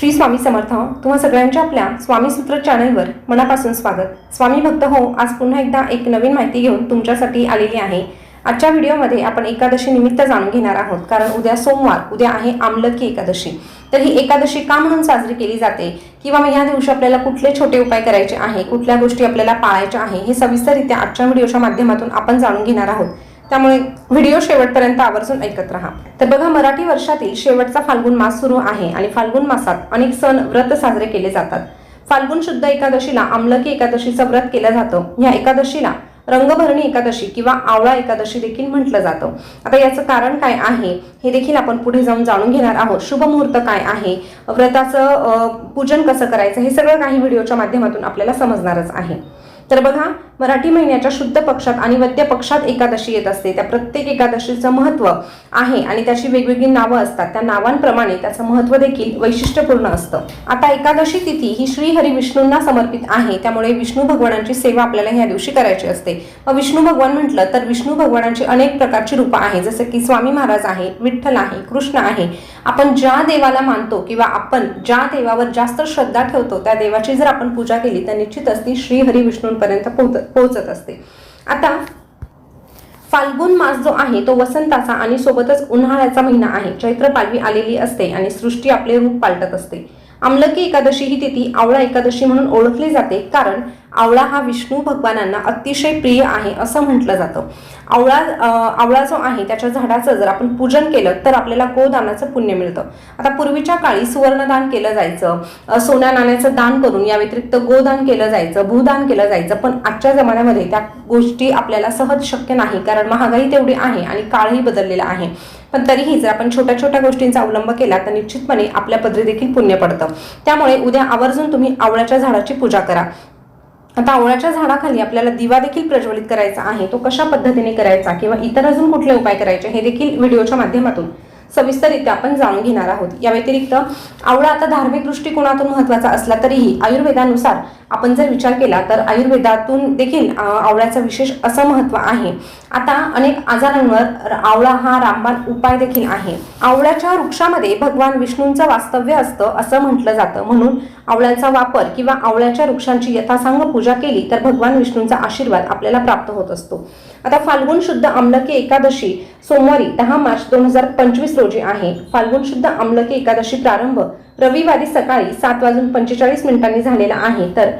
श्री स्वामी समर्थ तुम्हा सगळ्यांच्या आपल्या स्वामी सूत्र चॅनलवर मनापासून स्वागत. स्वामी भक्त हो आज पुन्हा एकदा एक नवीन माहिती घेऊन तुमच्यासाठी आलेली आहे. आजच्या व्हिडिओमध्ये आपण एकादशी निमित्त जाणून घेणार आहोत. कारण उद्या सोमवार उद्या आहे आमलकी एकादशी. तर ही एकादशी का म्हणून साजरी केली जाते? किंवा मग या दिवशी आपल्याला कुठले छोटे उपाय करायचे आहे? कुठल्या गोष्टी आपल्याला पाळायच्या आहे? हे सविस्तररित्या आजच्या व्हिडिओच्या माध्यमातून आपण जाणून घेणार आहोत. त्यामुळे व्हिडिओ शेवटपर्यंत आवर्जून ऐकत राहा. तर बघा मराठी वर्षातील शेवटचा फाल्गुन मास सुरू आहे आणि फाल्गुन मासात अनेक सण व्रत साजरे केले जातात. फाल्गुन शुद्ध एकादशीला आमलकी एकादशीचं व्रत केलं जातं. या एकादशीला रंगभरणी एकादशी किंवा आवळा एकादशी देखील म्हटलं जातं. आता याचं कारण काय आहे हे देखील आपण पुढे जाऊन जाणून घेणार आहोत. शुभ मुहूर्त काय आहे व्रताचं पूजन कसं करायचं हे सगळं काही व्हिडिओच्या माध्यमातून आपल्याला समजणारच आहे. तर बघा मराठी महिन्याच्या शुद्ध पक्षात आणि वद्य पक्षात एकादशी येत असते. त्या प्रत्येक एकादशीचं महत्त्व आहे आणि त्याची वेगवेगळी नावं असतात. त्या नावांप्रमाणे त्याचं महत्त्व देखील वैशिष्ट्यपूर्ण असतं. आता एकादशी तिथी ही श्री हरी विष्णूंना समर्पित आहे. त्यामुळे विष्णू भगवानांची सेवा आपल्याला ह्या दिवशी करायची असते. मग विष्णू भगवान म्हटलं तर विष्णू भगवानांची अनेक प्रकारची रूपं आहे जसं की स्वामी महाराज आहे विठ्ठल आहे कृष्ण आहे. आपण ज्या देवाला मानतो किंवा आपण ज्या देवावर जास्त श्रद्धा ठेवतो त्या देवाची जर आपण पूजा केली तर निश्चितच ती श्री हरी पर्यंत पोहोच पोहोचत असते. आता फाल्गुन मास जो आहे तो वसंताचा आणि सोबतच उन्हाळ्याचा महिना आहे. चैत्र पालवी आलेली असते आणि सृष्टी आपले रूप पालटत असते. आमलकी एकादशी ही तिथी आवळा एकादशी म्हणून ओळखली जाते. कारण आवळा हा विष्णू भगवानांना अतिशय प्रिय आहे असं म्हटलं जातं. आवळा आवळा जो आहे त्याच्या झाडाचं जर आपण पूजन केलं तर आपल्याला गोदानाचं पुण्य मिळतं. आता पूर्वीच्या काळी सुवर्णदान केलं जायचं सोन्या नाण्याचं दान करून या व्यतिरिक्त गोदान केलं जायचं भूदान केलं जायचं. पण आजच्या जमान्यामध्ये त्या गोष्टी आपल्याला सहज शक्य नाही. कारण महागाई तेवढी आहे आणि काळही बदललेला आहे. पण तरीही जर आपण छोट्या छोट्या गोष्टींचा अवलंब केला तर निश्चितपणे आपल्या पदरी देखील पुण्य पडतं. त्यामुळे उद्या आवर्जून तुम्ही आवळ्याच्या झाडाची पूजा करा. आता आवळ्याच्या झाडाखाली आपल्याला दिवा देखील प्रज्वलित करायचा आहे. तो कशा पद्धतीने करायचा किंवा इतर अजून कुठले उपाय करायचे हे देखील व्हिडिओच्या माध्यमातून सविस्तररित्या आपण जाणून घेणार आहोत. या व्यतिरिक्त आवळा आता धार्मिक दृष्टिकोनातून महत्त्वाचा असला तरीही आयुर्वेदानुसार आपण जर विचार केला तर आयुर्वेदातून देखील आवळ्याचं विशेष असं महत्त्व आहे. आता अनेक आजारांवर आवळा हा रामबाण उपाय देखील आहे. आवळ्याच्या वृक्षामध्ये भगवान विष्णूंचं वास्तव्य असतं असं म्हटलं जातं. म्हणून आवळ्याचा वापर किंवा आवळ्याच्या वृक्षांची यथासांग पूजा केली तर भगवान विष्णूंचा आशीर्वाद आपल्याला प्राप्त होत असतो. आता फाल्गुन शुद्ध आमलकी एकादशी सोमवारी दहा मार्च दोन हजार पंचवीस रोजी आहे. फाल्गुन शुद्ध आमलकी एकादशी प्रारंभ रविवारी सकाळी सात वाजून पंचेचाळीस मिनिटांनी झालेला आहे. तर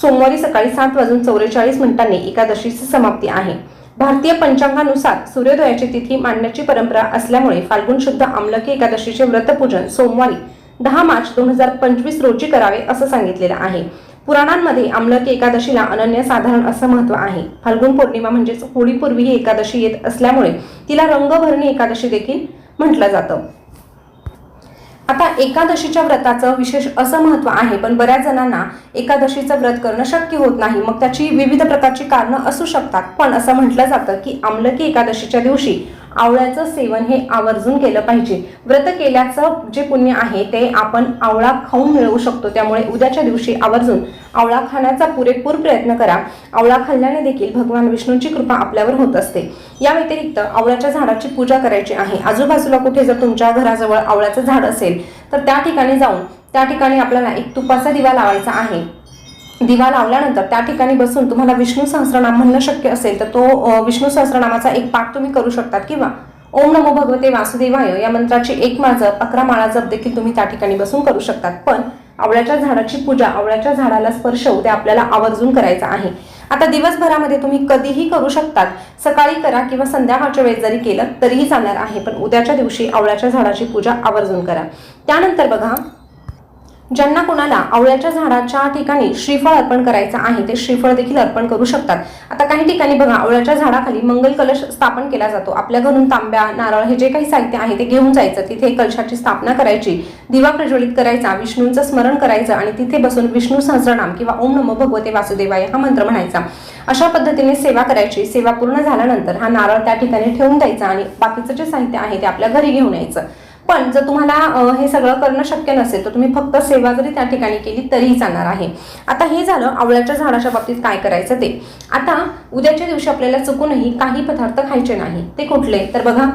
सोमवारी सकाळी सात वाजून चौवेचाळीस मिनिटांनी एकादशीची समाप्ती आहे. भारतीय पंचांगानुसार सूर्योदयाची तिथी मांडण्याची परंपरा असल्यामुळे फाल्गुन शुद्ध आमलकी एकादशीचे व्रतपूजन सोमवारी दहा मार्च दोन हजार पंचवीस रोजी करावे असं सांगितलेलं आहे. पुराणांमध्ये आमलकी एकादशीला अनन्यसाधारण असं महत्त्व आहे. फाल्गुन पौर्णिमा म्हणजेच होळीपूर्वी ही एकादशी येत असल्यामुळे तिला रंगभरणी एकादशी देखील म्हटलं जातं. आता एकादशीच्या व्रताचं विशेष असं महत्त्व आहे पण बऱ्याच जणांना एकादशीचं व्रत करणं शक्य होत नाही. मग त्याची विविध प्रकारची कारणं असू शकतात पण असं म्हटलं जातं की आमलकी एकादशीच्या दिवशी आवळ्याचं सेवन हे आवर्जून केलं पाहिजे. व्रत केल्याचं जे पुण्य आहे ते आपण आवळा खाऊन मिळवू शकतो. त्यामुळे उद्याच्या दिवशी आवर्जून आवळा खाण्याचा पुरेपूर प्रयत्न करा. आवळा खाल्ल्याने देखील भगवान विष्णूंची कृपा आपल्यावर होत असते. या व्यतिरिक्त आवळ्याच्या झाडाची पूजा करायची आहे. आजूबाजूला कुठे जर तुमच्या घराजवळ आवळ्याचं झाड असेल तर त्या ठिकाणी जाऊन त्या ठिकाणी आपल्याला एक तुपाचा दिवा लावायचा आहे. दिवा लावल्यानंतर त्या ठिकाणी बसून तुम्हाला विष्णू सहस्रनाम म्हणणं शक्य असेल तर तो विष्णू सहस्रनामाचा एक पाठ तुम्ही करू शकतात. किंवा ओम नमो भगवते वासुदेवाय या मंत्राची एक माळ अकरा माळा जप देखील तुम्ही त्या ठिकाणी बसून करू शकतात. पण आवळ्याच्या झाडाची पूजा आवळ्याच्या झाडाला स्पर्श उद्या आपल्याला आवर्जून करायचा आहे. आता दिवसभरामध्ये तुम्ही कधीही करू शकतात. सकाळी करा किंवा संध्याकाळच्या वेळेस जरी केलं तरीही चालणार आहे. पण उद्याच्या दिवशी आवळ्याच्या झाडाची पूजा आवर्जून करा. त्यानंतर बघा ज्यांना कोणाला आवळ्याच्या झाडाच्या ठिकाणी श्रीफळ अर्पण करायचं आहे ते श्रीफळ देखील अर्पण करू शकतात. आता काही ठिकाणी बघा आवळ्याच्या झाडाखाली मंगल कलश स्थापन केला जातो. आपल्या घरून तांब्या नारळ हे जे काही साहित्य आहे ते घेऊन जायचं. तिथे कलशाची स्थापना करायची. दिवा प्रज्वलित करायचा विष्णूंचं स्मरण करायचं आणि तिथे बसून विष्णू सहस्रनाम किंवा ओम नमो भगवते वासुदेवाय हा मंत्र म्हणायचा. अशा पद्धतीने सेवा करायची. सेवा पूर्ण झाल्यानंतर हा नारळ त्या ठिकाणी ठेवून द्यायचा आणि बाकीचं जे साहित्य आहे ते आपल्या घरी घेऊन यायचं. पण जर तुम्हाला हे सगळं करणं शक्य नसेल तर तुम्ही फक्त सेवा जरी त्या ठिकाणी केली तरीही चालणार आहे. आता हे झालं आवळ्याच्या झाडाच्या बाबतीत काय करायचं ते. आता उद्याच्या दिवशी आपल्याला चुकूनही काही पदार्थ खायचे नाही. ते कुठले? तर बघा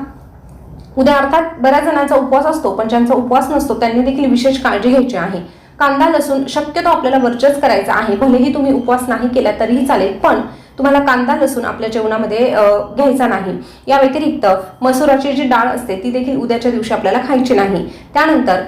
उद्या अर्थात बऱ्याच जणांचा उपवास असतो पण ज्यांचा उपवास नसतो त्यांनी देखील विशेष काळजी घ्यायची आहे. कांदा लसूण शक्यतो आपल्याला वर्चस्व करायचा आहे. भलेही तुम्ही उपवास नाही केला तरीही चालेल. पण तुम्हाला कांदा लसूण आपल्या जेवणामध्ये घ्यायचा नाही. या व्यतिरिक्त मसुराची जी डाळ असते ती देखील उद्याच्या दिवशी आपल्याला खायची नाही. त्यानंतर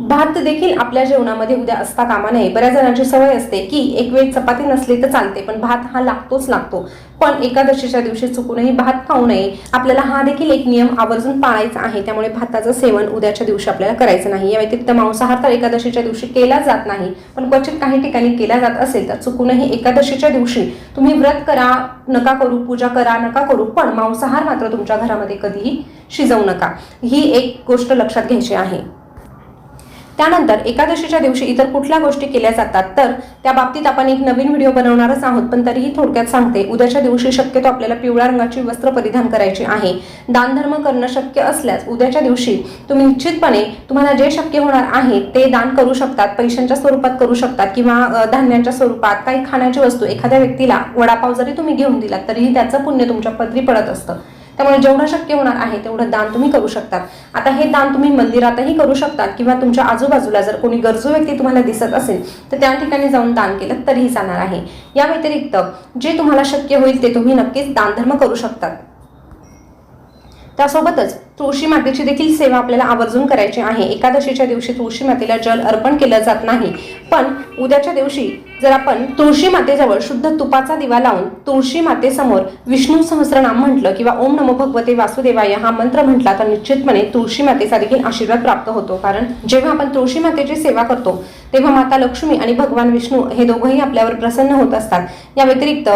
भात देखील आपल्या जेवणामध्ये उद्या असता कामा नये. बऱ्याच जणांची सवय असते की एक वेळ चपाती नसली तर चालते पण भात हा लागतोच लागतो. पण एकादशीच्या दिवशी चुकूनही भात खाऊ नये. आपल्याला हा देखील एक नियम आवर्जून पाळायचा आहे. त्यामुळे भाताचं सेवन उद्याच्या दिवशी आपल्याला करायचं नाही. या व्यतिरिक्त मांसाहार तर एकादशीच्या दिवशी केला जात नाही. पण क्वचित काही ठिकाणी केला जात असेल तर चुकूनही एकादशीच्या दिवशी तुम्ही व्रत करा नका करू पूजा करा नका करू पण मांसाहार मात्र तुमच्या घरामध्ये कधीही शिजवू नका. ही एक गोष्ट लक्षात घ्यायची आहे. त्यानंतर एकादशीच्या दिवशी इतर कुठल्या गोष्टी केल्या जातात तर त्या बाबतीत आपण एक नवीन व्हिडिओ बनवणारच आहोत. पण तरीही थोडक्यात सांगते उद्याच्या दिवशी शक्यतो आपल्याला पिवळ्या रंगाची वस्त्र परिधान करायची आहे. दानधर्म करणं शक्य असल्यास उद्याच्या दिवशी तुम्ही निश्चितपणे तुम्हाला जे शक्य होणार आहे ते दान करू शकतात पैशांच्या स्वरूपात करू शकतात किंवा धान्यांच्या स्वरूपात काही खाण्याची वस्तू एखाद्या व्यक्तीला वडापाव जरी तुम्ही घेऊन दिलात तरीही त्याचं पुण्य तुमच्या पदरी पडत असतं. त्यामुळे जेवढं शक्य होणार आहे तेवढं दान तुम्ही करू शकतात. आता हे दान तुम्ही मंदिरातही करू शकतात किंवा तुमच्या आजूबाजूला जर कोणी गरजू व्यक्ती तुम्हाला दिसत असेल तर त्या ठिकाणी जाऊन दान केलं तरीही जाणार आहे. या व्यतिरिक्त जे तुम्हाला शक्य होईल ते तुम्ही नक्कीच दानधर्म करू शकतात. त्यासोबतच तुळशी मातेची देखील सेवा आपल्याला आवर्जून करायची आहे. एकादशीच्या दिवशी तुळशी मातेला जल अर्पण केलं जात नाही. पण उद्याच्या दिवशी जर आपण तुळशी मातेजवळ शुद्ध तुपाचा दिवा लावून तुळशी मातेसमोर विष्णू सहस्रनाम म्हटलं किंवा ओम नमो भगवते वासुदेवाय हा मंत्र म्हटला तर निश्चितपणे तुळशी मातेचा देखील आशीर्वाद प्राप्त होतो. कारण जेव्हा आपण तुळशी मातेची सेवा करतो तेव्हा माता लक्ष्मी आणि भगवान विष्णू हे दोघंही आपल्यावर प्रसन्न होत असतात. या व्यतिरिक्त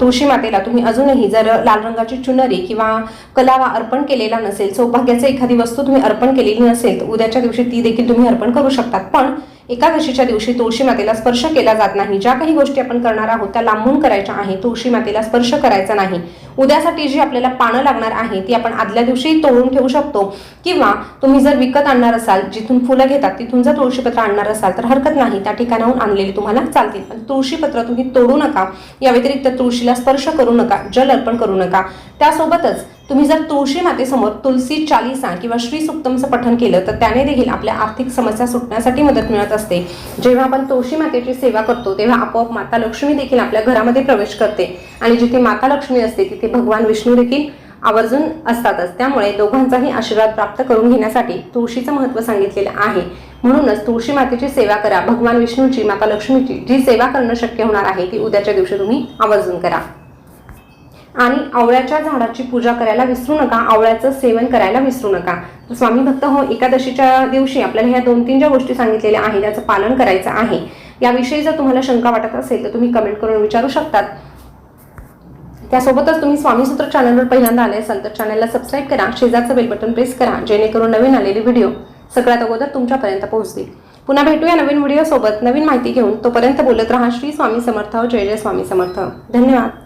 तुळशी मातेला तुम्ही अजूनही जर लाल रंगाची चुनरी किंवा कलावा अर्पण केलेला नसेल सौभाग्याचं एखादी वस्तू तुम्ही अर्पण केलेली नसेल तर उद्याच्या दिवशी ती देखील तुम्ही अर्पण करू शकतात. पण एकादशीच्या दिवशी तुळशी मातेला स्पर्श केला जात नाही. ज्या काही गोष्टी आपण करणार आहोत त्या लांबून करायच्या आहे तुळशी मातेला स्पर्श करायचा नाही. उद्यासाठी जी आपल्याला पानं लागणार आहे ती आपण आदल्या दिवशी तोडून ठेवू शकतो. किंवा तुम्ही जर विकत आणणार असाल जिथून फुलं घेतात तिथून जर तुळशीपत्र आणणार असाल तर हरकत नाही. त्या ठिकाणाहून आणलेली तुम्हाला चालतील. पण तुळशीपत्र तुम्ही तोडू नका. या व्यतिरिक्त तुळशीला स्पर्श करू नका. जल अर्पण करू नका. त्यासोबतच तुम्ही जर तुळशी मातेसमोर तुलसी चालिसा किंवा श्री सुक्तमचं पठण केलं तर त्याने देखील आपल्या आर्थिक समस्या सुटण्यासाठी मदत मिळत असते. जेव्हा आपण तुळशी मातेची सेवा करतो तेव्हा आपोआप माता लक्ष्मी देखील आपल्या घरामध्ये प्रवेश करते. आणि जिथे माता लक्ष्मी असते तिथे भगवान विष्णू देखील आवर्जून असतातच त्यामुळे दोघांचाही आशीर्वाद प्राप्त करून घेण्यासाठी तुळशीचं महत्त्व सांगितलेलं आहे. म्हणूनच तुळशी मातेची सेवा करा. भगवान विष्णूची माता लक्ष्मीची जी सेवा करणं शक्य होणार आहे ती उद्याच्या दिवशी तुम्ही आवर्जून करा. आणि आवळ्याच्या झाडाची पूजा करायला विसरू नका आवळ्याचं सेवन करायला विसरू नका. तर स्वामी भक्त हो एकादशीच्या दिवशी आपल्याला ह्या दोन तीन ज्या गोष्टी सांगितलेल्या आहेत त्याचं पालन करायचं आहे. याविषयी जर तुम्हाला शंका वाटत असेल तर तुम्ही कमेंट करून विचारू शकतात. त्यासोबतच तुम्ही स्वामीसूत्र चॅनलवर पहिल्यांदा आले असाल तर चॅनलला सबस्क्राईब करा शेजारचं बेल बटन प्रेस करा जेणेकरून नवीन आलेले व्हिडिओ सगळ्यात अगोदर तुमच्यापर्यंत पोहोचतील. पुन्हा भेटूया नवीन व्हिडिओसोबत नवीन माहिती घेऊन तोपर्यंत बोलत राहा. श्री स्वामी समर्थ हो, जय जय स्वामी समर्थ. धन्यवाद.